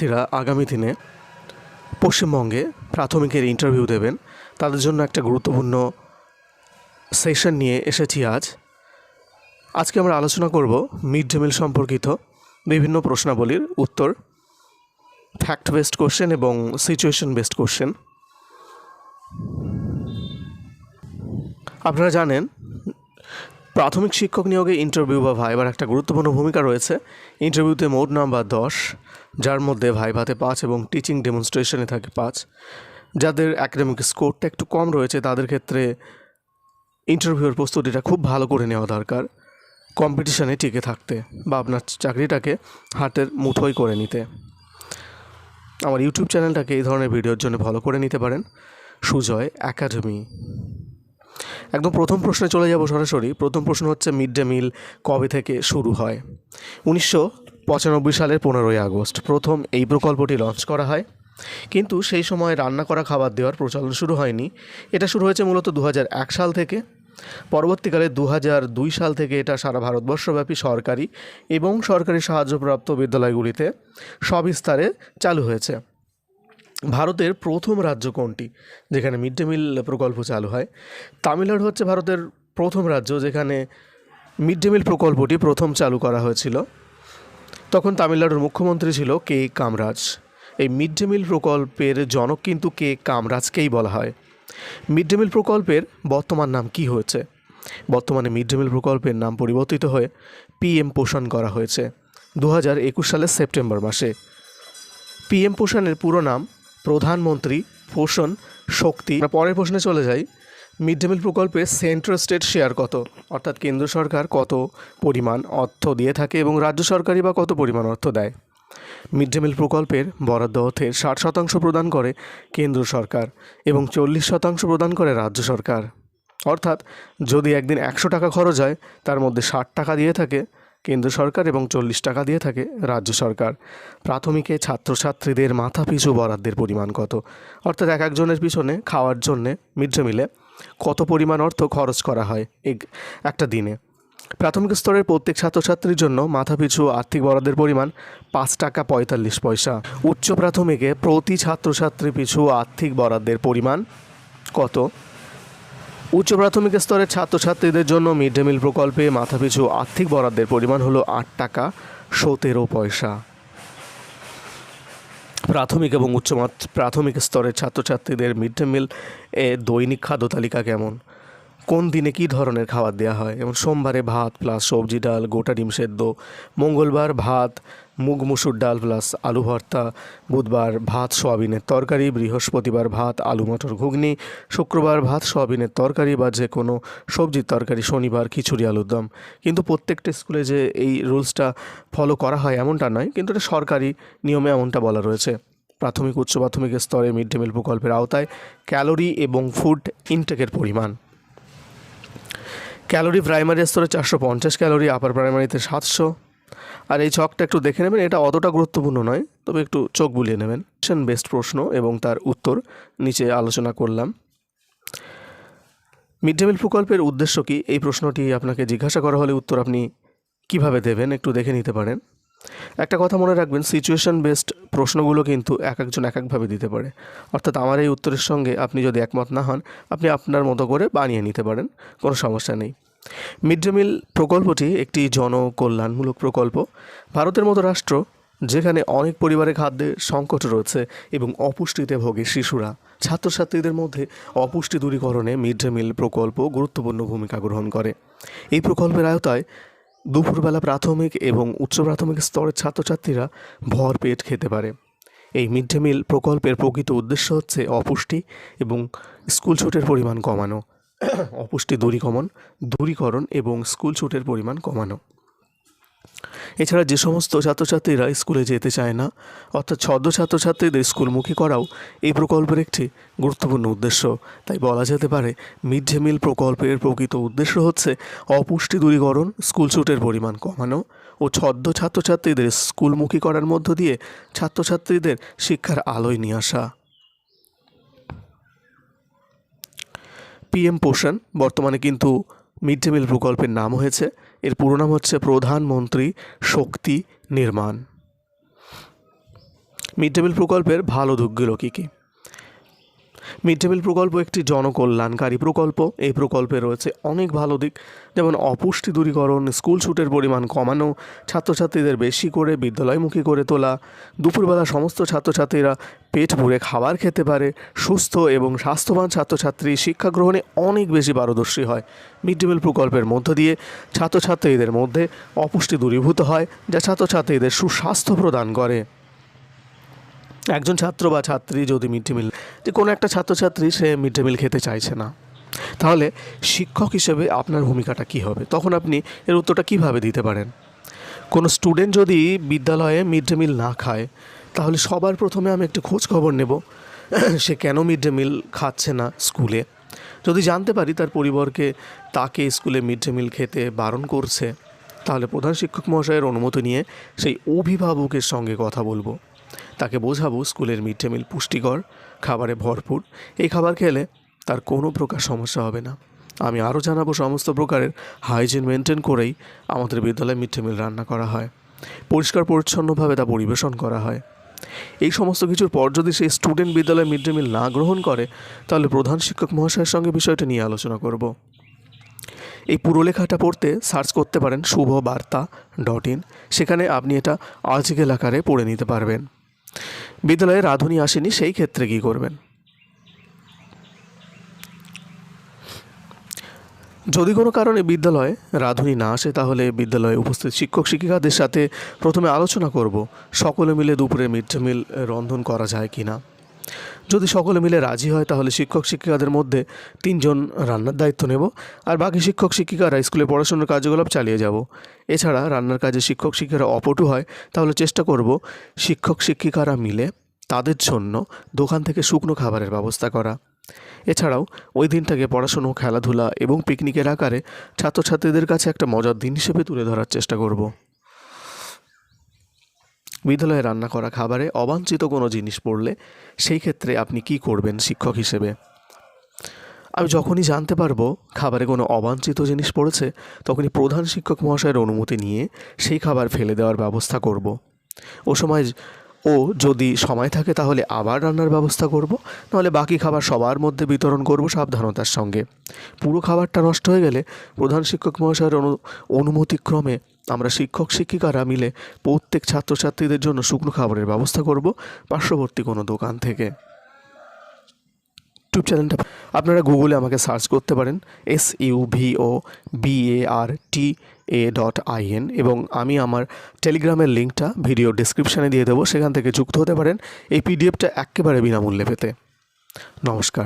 ছাত্রছাত্রীরা আগামী দিনে পশ্চিমবঙ্গে প্রাথমিকের ইন্টারভিউ দেবেন। তাদের জন্য একটা গুরুত্বপূর্ণ সেশন নিয়ে এসেছি আজ। আজকে আমরা আলোচনা করব মিড ডে মিল সম্পর্কিত বিভিন্ন প্রশ্নাবলীর উত্তর ফ্যাক্ট বেসড কোশ্চেন এবং সিচুয়েশন বেসড কোশ্চেন আপনারা জানেন, প্রাথমিক শিক্ষক নিয়োগে ইন্টারভিউ বা ভাইবার একটা গুরুত্বপূর্ণ ভূমিকা রয়েছে। ইন্টারভিউতে মোট নাম্বার দশ যার মধ্যে ভাইভাতে পাঁচ এবং টিচিং ডেমনস্ট্রেশনে থাকে পাঁচ। যাদের অ্যাকাডেমিক স্কোরটা একটু কম রয়েছে, তাদের ক্ষেত্রে ইন্টারভিউয়ের প্রস্তুতিটা খুব ভালো করে নেওয়া দরকার কম্পিটিশানে টিকে থাকতে বা আপনার চাকরিটাকে হাতের মুঠোই করে নিতে। আমার ইউটিউব চ্যানেলটাকে এই ধরনের ভিডিওর জন্য ফলো করে নিতে পারেন। সুজয় একাডেমি একদম প্রথম প্রশ্নে চলে যাব সরাসরি। প্রথম প্রশ্ন হচ্ছে মিড ডে মিল কবে থেকে শুরু হয়? উনিশশো পঁচানব্বই সালের পনেরোই আগস্ট প্রথম এই প্রকল্পটি লঞ্চ করা হয়। কিন্তু সেই সময় রান্না করা খাবার দেওয়ার প্রচলন শুরু হয়নি। এটা শুরু হয়েছে মূলত দু সাল থেকে। পরবর্তীকালে দু দুই সাল থেকে এটা সারা ভারতবর্ষব্যাপী সরকারি এবং সরকারি সাহায্যপ্রাপ্ত বিদ্যালয়গুলিতে সবিস্তারে চালু হয়েছে। ভারতের প্রথম রাজ্য কোনটি? যেখানে মিড ডে মিল প্রকল্প চালু হয়। তামিলনাড়ু হচ্ছে ভারতের প্রথম রাজ্য যেখানে মিড ডে মিল প্রকল্পটি প্রথম চালু করা হয়েছিল। তখন তামিলনাড়ুর মুখ্যমন্ত্রী ছিল কে কামরাজ। এই মিড ডে মিল প্রকল্পের জনক কিন্তু কে কামরাজকেই বলা হয়। মিড ডে মিল প্রকল্পের বর্তমান নাম কি হয়েছে? বর্তমানে মিড ডে মিল প্রকল্পের নাম পরিবর্তিত হয়ে পিএম পোষণ করা হয়েছে দু হাজার একুশ সালের সেপ্টেম্বর মাসে। পিএম পোষণের পুরো নাম প্রধানমন্ত্রী পোষণ শক্তি। পরের প্রশ্নে চলে যাই। মিড ডে মিল প্রকল্পে সেন্ট্রাল স্টেট শেয়ার কত? অর্থাৎ কেন্দ্র সরকার কত পরিমাণ অর্থ দিয়ে থাকে এবং রাজ্য সরকারই বা কত পরিমাণ অর্থ দেয়? মিড ডে মিল প্রকল্পের বরাদ্দ অর্থের ষাট শতাংশ প্রদান করে কেন্দ্র সরকার এবং চল্লিশ শতাংশ প্রদান করে রাজ্য সরকার। অর্থাৎ যদি একদিন একশো টাকা খরচ হয়, তার মধ্যে ষাট টাকা দিয়ে থাকে কেন্দ্র সরকার এবং চল্লিশ টাকা দিয়ে থাকে রাজ্য সরকার। প্রাথমিকে ছাত্রছাত্রীদের মাথা পিছু বরাদ্দের পরিমাণ কত? অর্থাৎ এক একজনের পিছনে খাওয়ার জন্যে মিড ডে মিলে কত পরিমাণ অর্থ খরচ করা হয় এক একটা দিনে। প্রাথমিক স্তরের প্রত্যেক ছাত্রছাত্রীর জন্য মাথাপিছু আর্থিক বরাদ্দের পরিমাণ পাঁচ টাকা পঁয়তাল্লিশ পয়সা। উচ্চ প্রাথমিকে প্রতি ছাত্রছাত্রী পিছু আর্থিক বরাদ্দের পরিমাণ কত? উচ্চ প্রাথমিক স্তরের ছাত্রছাত্রীদের জন্য মিড ডে মিল প্রকল্পে মাথাপিছু আর্থিক বরাদ্দের পরিমাণ হলো আট টাকা সতেরো পয়সা। প্রাথমিক এবং উচ্চ প্রাথমিক স্তরের ছাত্রছাত্রীদের মিড ডে মিল এ দৈনিক খাদ্য তালিকা কেমন? কোন দিনে কি ধরনের খাবার দেওয়া হয়? যেমন সোমবারে ভাত প্লাস সবজি ডাল, গোটা ডিম সেদ্ধ, মঙ্গলবার ভাত মুগ মুসুর ডাল প্লাস আলু ভর্তা, বুধবার ভাত সোয়াবিনের তরকারি, বৃহস্পতিবার ভাত, আলু মটর ঘুগনি, শুক্রবার ভাত সোয়াবিনের তরকারি বা যে কোনো সবজির তরকারি, শনিবার খিচুড়ি আলুর দম। কিন্তু প্রত্যেকটা স্কুলে যে এই রুলসটা ফলো করা হয় এমনটা নয়, কিন্তু এটা সরকারি নিয়মে এমনটা বলা রয়েছে। প্রাথমিক, উচ্চ প্রাথমিক স্তরে মিড ডে মিল প্রকল্পের আওতায় ক্যালোরি এবং ফুড ইনটেকের পরিমাণ। ক্যালোরি প্রাইমারি স্তরে চারশো পঞ্চাশ ক্যালোরি, আপার প্রাইমারিতে সাতশো আর এই ছকটা একটু দেখে নেবেন, এটা অতটা গুরুত্বপূর্ণ নয়, তবে একটু চোখ বুলিয়ে নেবেন। বেস্ট প্রশ্ন এবং তার উত্তর নিচে আলোচনা করলাম। মিড ডে মিল প্রকল্পের উদ্দেশ্য কি? এই প্রশ্নটি আপনাকে জিজ্ঞাসা করা হলে উত্তর আপনি কীভাবে দেবেন একটু দেখে নিতে পারেন। একটা কথা মনে রাখবেন সিচুয়েশন বেসড প্রশ্নগুলো কিন্তু এক একজন এক একভাবে দিতে পারে। অর্থাৎ আমার এই উত্তরের সঙ্গে আপনি যদি একমত না হন, আপনি আপনার মতো করে বানিয়ে নিতে পারেন, কোনো সমস্যা নেই। মিড ডে মিল প্রকল্পটি একটি জনকল্যাণমূলক প্রকল্প। ভারতের মতো রাষ্ট্র, যেখানে অনেক পরিবারে খাদ্যের সংকট রয়েছে এবং অপুষ্টিতে ভোগে শিশুরা, ছাত্রছাত্রীদের মধ্যে অপুষ্টি দূরীকরণে মিড ডে মিল প্রকল্প গুরুত্বপূর্ণ ভূমিকা গ্রহণ করে। এই প্রকল্পের আওতায় দুপুরবেলা প্রাথমিক এবং উচ্চ প্রাথমিক স্তরের ছাত্রছাত্রীরা ভর পেট খেতে পারে। এই মিড ডে মিল প্রকল্পের প্রকৃত উদ্দেশ্য হচ্ছে অপুষ্টি এবং স্কুল ছুটের পরিমাণ কমানো। অপুষ্টি দূরীকরণ দূরীকরণ এবং স্কুল ছুটের পরিমাণ কমানো। এছাড়া যে সমস্ত ছাত্রছাত্রীরা স্কুলে যেতে চায় না, অর্থাৎ ছদ্ম ছাত্রছাত্রীদের স্কুলমুখী করাও এই প্রকল্পের একটি গুরুত্বপূর্ণ উদ্দেশ্য। তাই বলা যেতে পারে মিড ডে মিল প্রকল্পের প্রকৃত উদ্দেশ্য হচ্ছে অপুষ্টি দূরীকরণ, স্কুল ছুটের পরিমাণ কমানো ও ছদ্ম ছাত্রছাত্রীদের স্কুলমুখী করার মধ্য দিয়ে ছাত্রছাত্রীদের শিক্ষার আলোয় নিয়ে আসা। পিএম পোষণ, বর্তমানে কিন্তু মিড ডে মিল প্রকল্পের নাম হয়েছে। এর পুরো নাম হচ্ছে প্রধানমন্ত্রী শক্তি নির্মাণ। মিড ডে মিল প্রকল্পের ভালো দিকগুলো কী কী? মিড ডে মিল প্রকল্প একটি জনকল্যাণকারী প্রকল্প। এই প্রকল্পে রয়েছে অনেক ভালো দিক, যেমন অপুষ্টি দূরীকরণ, স্কুল ছুটের পরিমাণ কমানো, ছাত্রছাত্রীদের বেশি করে বিদ্যালয়মুখী করে তোলা, দুপুরবেলা সমস্ত ছাত্রছাত্রীরা পেট ভরে খাবার খেতে পারে, সুস্থ এবং স্বাস্থ্যবান ছাত্রছাত্রী শিক্ষা গ্রহণে অনেক বেশি পারদর্শী হয়। মিড ডে মিল প্রকল্পের মধ্য দিয়ে ছাত্রছাত্রীদের মধ্যে অপুষ্টি দূরীভূত হয়, যা ছাত্রছাত্রীদের সুস্বাস্থ্য প্রদান করে। একজন ছাত্র বা ছাত্রী যদি মিড ডে মিল যে কোনো একটা ছাত্রছাত্রী সে মিড ডে মিল খেতে চাইছে না। তাহলে শিক্ষক হিসেবে আপনার ভূমিকাটা কী হবে? তখন আপনি এর উত্তরটা কীভাবে দিতে পারেন? কোনো স্টুডেন্ট যদি বিদ্যালয়ে মিড ডে মিল না খায়, তাহলে সবার প্রথমে আমি একটু খোঁজ খবর নেব। সে কেন মিড ডে মিল খাচ্ছে না স্কুলে? যদি জানতে পারি তার পরিবারকে তাকে স্কুলে মিড ডে মিল খেতে বারণ করছে, তাহলে প্রধান শিক্ষক মহাশয়ের অনুমতি নিয়ে সেই অভিভাবকের সঙ্গে কথা বলব। তাকে বোঝাবো স্কুলের মিড ডে মিল পুষ্টিকর, খাবারে ভরপুর, এই খাবার খেলে তার কোনো প্রকার সমস্যা হবে না। আমি আরও জানাব সমস্ত প্রকারের হাইজিন মেনটেন করেই আমাদের বিদ্যালয়ে মিড ডে মিল রান্না করা হয়। পরিষ্কার পরিচ্ছন্নভাবে তা পরিবেশন করা হয়। এই সমস্ত কিছুর পর যদি সেই স্টুডেন্ট বিদ্যালয়ে মিড ডে মিল না গ্রহণ করে, তাহলে প্রধান শিক্ষক মহাশয়ের সঙ্গে বিষয়টা নিয়ে আলোচনা করব। এই পুরো লেখাটা পড়তে সার্চ করতে পারেন শুভ বার্তা ডট ইন। সেখানে আপনি এটা আর্টিকেল আকারে পড়ে নিতে পারবেন। বিদ্যালয়ে রাঁধুনি আসেনি, সেই ক্ষেত্রে কী করবেন? যদি কোনো কারণে বিদ্যালয়ে রাঁধুনি না আসে, তাহলে বিদ্যালয়ে উপস্থিত শিক্ষক শিক্ষিকাদের সাথে প্রথমে আলোচনা করব। সকলে মিলে দুপুরে মিড ডে মিল রন্ধন করা যায় কি না যদি সকলে মিলে রাজি হয়, তাহলে শিক্ষক শিক্ষিকাদের মধ্যে তিনজন রান্নার দায়িত্ব নেব আর বাকি শিক্ষক শিক্ষিকারা স্কুলে পড়াশোনার কার্যকলাপ চালিয়ে যাব। এছাড়া রান্নার কাজে শিক্ষক শিক্ষিকারা অপটু হয়, তাহলে চেষ্টা করব শিক্ষক শিক্ষিকারা মিলে তাদের জন্য দোকান থেকে শুকনো খাবারের ব্যবস্থা করা। এছাড়াও ওই দিনটাকে পড়াশুনো, খেলাধুলা এবং পিকনিকের আকারে ছাত্রছাত্রীদের কাছে একটা মজার দিন হিসেবে তুলে ধরার চেষ্টা করব। বিদ্যালয়ে রান্না করা খাবারে অবাঞ্ছিত কোনো জিনিস পড়লে সেই ক্ষেত্রে আপনি কি করবেন শিক্ষক হিসেবে আমি যখনই জানতে পারব খাবারে কোনো অবাঞ্ছিত জিনিস পড়েছে, তখনই প্রধান শিক্ষক মহাশয়ের অনুমতি নিয়ে সেই খাবার ফেলে দেওয়ার ব্যবস্থা করব। ও সময় ও যদি সময় থাকে তাহলে আবার রান্নার ব্যবস্থা করব, নাহলে বাকি খাবার সবার মধ্যে বিতরণ করব সাবধানতার সঙ্গে পুরো খাবারটা নষ্ট হয়ে গেলে প্রধান শিক্ষক মহাশয়ের অনু, অনুমতিক্রমে আমরা শিক্ষক, শিক্ষিকারা মিলে প্রত্যেক ছাত্রছাত্রীদের জন্য শুকনো খাবারের ব্যবস্থা করব পার্শ্ববর্তী কোনো দোকান থেকে। ইউটিউব চ্যানেলটা আপনারা গুগলে আমাকে সার্চ করতে পারেন S U V O B A R T A dot I N এবং আমি আমার টেলিগ্রামের লিঙ্কটা ভিডিও ডিসক্রিপশানে দিয়ে দেবো, সেখান থেকে যুক্ত হতে পারেন। এই পিডিএফটা একেবারে বিনামূল্যে পেতে। নমস্কার।